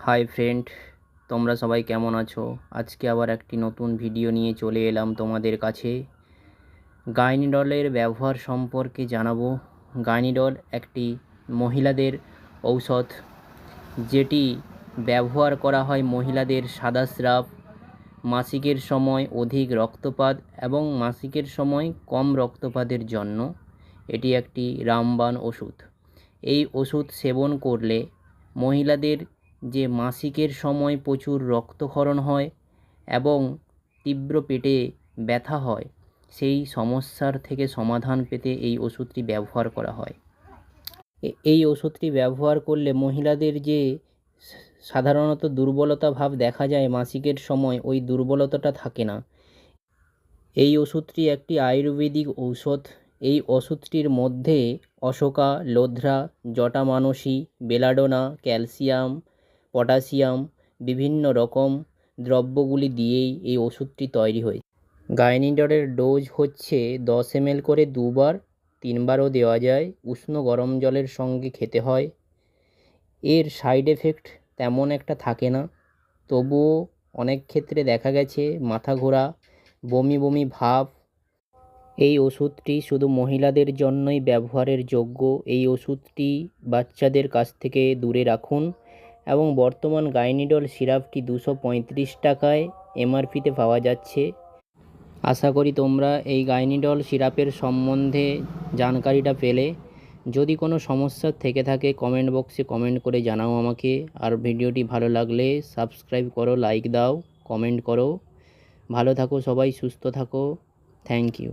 Hi friend তোমরা সবাই কেমন আছো? আজকে আবার একটি নতুন ভিডিও নিয়ে চলে এলাম তোমাদের কাছে। গাইনিডলের ব্যবহার সম্পর্কে জানাব। গাইনিডল একটি মহিলাদের ঔষধ, যেটি ব্যবহার করা হয় মহিলাদের সাদা স্রাব মাসিকের সময় অধিক রক্তপাত এবং মাসিকের সময় কম রক্তপাতের জন্য। এটি একটি রামবাণ ওষুধ। এই ওষুধ সেবন করলে মহিলাদের যে মাসিকের সময় প্রচুর রক্তক্ষরণ হয় এবং তীব্র পেটে ব্যথা হয়, সেই সমস্যার থেকে সমাধান পেতে এই ওষুধটি ব্যবহার করা হয়। এই ওষুধটি ব্যবহার করলে মহিলাদের যে সাধারণত দুর্বলতা ভাব দেখা যায় মাসিকের সময়, ওই দুর্বলতাটা থাকে না। এই ওষুধটি একটি আয়ুর্বেদিক ঔষধ। এই ওষুধটির মধ্যে অশোকা, লোধ্রা, জটামানসী, বেলাডোনা, ক্যালসিয়াম পটাশিয়াম, বিভিন্ন রকম দ্রব্যগুলি দিয়েই এই ওষুধটি তৈরি হয়েছে। গাইনিডরের ডোজ হচ্ছে দশ এমএল করে দুবার, তিনবারও দেওয়া যায়, উষ্ণ গরম জলের সঙ্গে খেতে হয়। এর সাইড এফেক্ট তেমন একটা থাকে না, তবুও অনেক ক্ষেত্রে দেখা গেছে মাথা ঘোরা, বমি বমি ভাব। এই ওষুধটি শুধু মহিলাদের জন্যই ব্যবহারের যোগ্য, এই ওষুধটি বাচ্চাদের কাছ থেকে দূরে রাখুন। এবং বর্তমান গাইনিডল সিরাপটি দুশো পঁয়ত্রিশ টাকায় এমআরপিতে পাওয়া যাচ্ছে। আশা করি তোমরা এই গাইনিডল সিরাপের সম্বন্ধে জানকারিটা পেলে। যদি কোনো সমস্যা থেকে থাকে, কমেন্ট বক্সে কমেন্ট করে জানাও আমাকে। আর ভিডিওটি ভালো লাগলে সাবস্ক্রাইব করো, লাইক দাও, কমেন্ট করো। ভালো থাকো সবাই, সুস্থ থাকো। Thank you.